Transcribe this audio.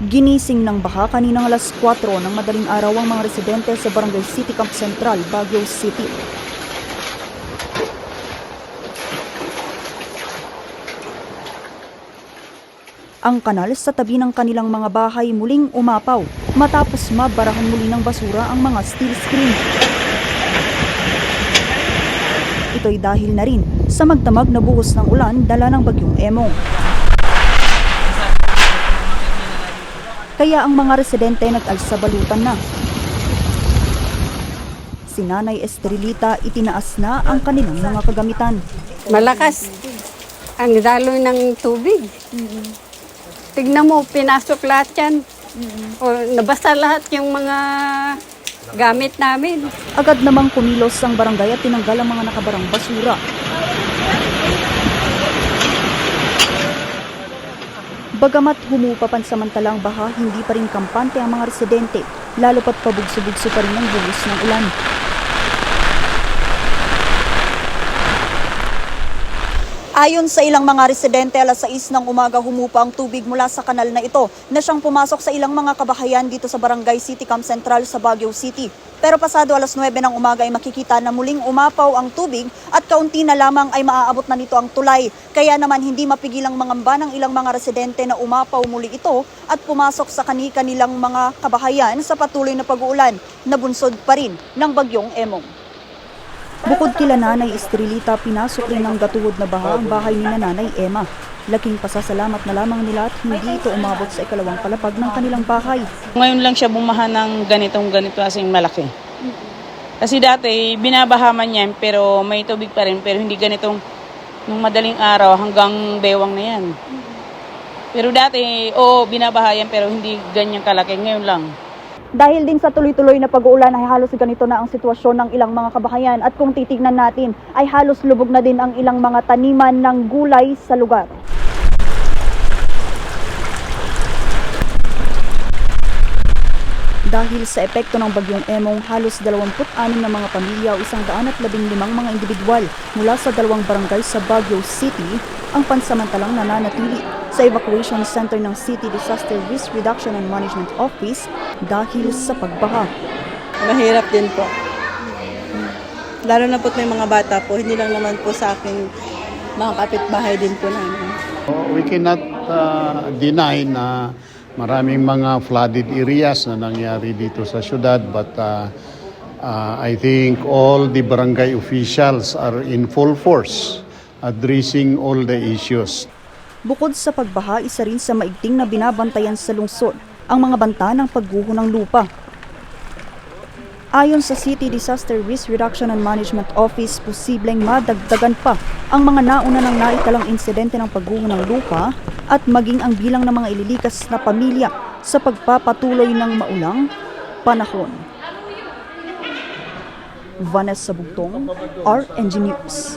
Ginising ng baha kaninang alas 4 ng madaling araw ang mga residente sa Barangay City Camp Central, Baguio City. Ang kanal sa tabi ng kanilang mga bahay muling umapaw matapos mabarahan muli ng basura ang mga steel screen. Ito'y dahil na rin sa magdamag na buhos ng ulan dala ng bagyong Emong. Kaya ang mga residente nag-alsabalutan na. Si Nanay Estrelita itinaas na ang kanilang mga kagamitan. Malakas. Ang daloy ng tubig. Tignan mo, pinasok lahat yan. O, nabasa lahat yung mga gamit namin. Agad namang kumilos ang barangay at tinanggal ang mga nakabarang basura. Bagamat humupa pansamantalang baha, hindi pa rin kampante ang mga residente, lalo pat pabugso-bugso pa rin ang buhos ng ulan. Ayon sa ilang mga residente, alas 6 ng umaga humupa ang tubig mula sa kanal na ito na siyang pumasok sa ilang mga kabahayan dito sa Barangay City Camp Central sa Baguio City. Pero pasado alas 9 ng umaga ay makikita na muling umapaw ang tubig at kaunti na lamang ay maaabot na nito ang tulay. Kaya naman hindi mapigilang mangamba ng ilang mga residente na umapaw muli ito at pumasok sa kani-kanilang mga kabahayan sa patuloy na pag-uulan na bunsod pa rin ng bagyong Emong. Bukod kila Nanay Estrelita, pinasok rin ng gatuhod na baha ang bahay ni Nanay Emma. Laking pasasalamat na lamang nila at hindi ito umabot sa ikalawang palapag ng kanilang bahay. Ngayon lang siya bumaha ng ganitong ganito asing malaki. Kasi dati, binabahaman yan, pero may tubig pa rin, pero hindi ganitong nung madaling araw hanggang bewang na yan. Pero dati, oo, binabaha yan, pero hindi ganyan kalaki. Ngayon lang. Dahil din sa tuloy-tuloy na pag-uulan ay halos ganito na ang sitwasyon ng ilang mga kabahayan at kung titignan natin ay halos lubog na din ang ilang mga taniman ng gulay sa lugar. Dahil sa epekto ng bagyong Emong, halos 26 na mga pamilya o 115 mga individual mula sa dalawang barangay sa Baguio City ang pansamantalang nananatili sa evacuation center ng City Disaster Risk Reduction and Management Office dahil sa pagbaha. Mahirap din po. Lalo na po't may mga bata po, hindi lang naman po sa akin mga kapitbahay din po namin. We cannot uh, deny na maraming mga flooded areas na nangyari dito sa syudad but uh, uh, I think all the barangay officials are in full force addressing all the issues. Bukod sa pagbaha, isa rin sa maigting na binabantayan sa lungsod ang mga banta ng pagguho ng lupa. Ayon sa City Disaster Risk Reduction and Management Office, posibleng madagdagan pa ang mga nauna ng naitalang insidente ng pagguho ng lupa at maging ang bilang ng mga ililikas na pamilya sa pagpapatuloy ng maulang panahon. Vanessa Bugtong, RNG News.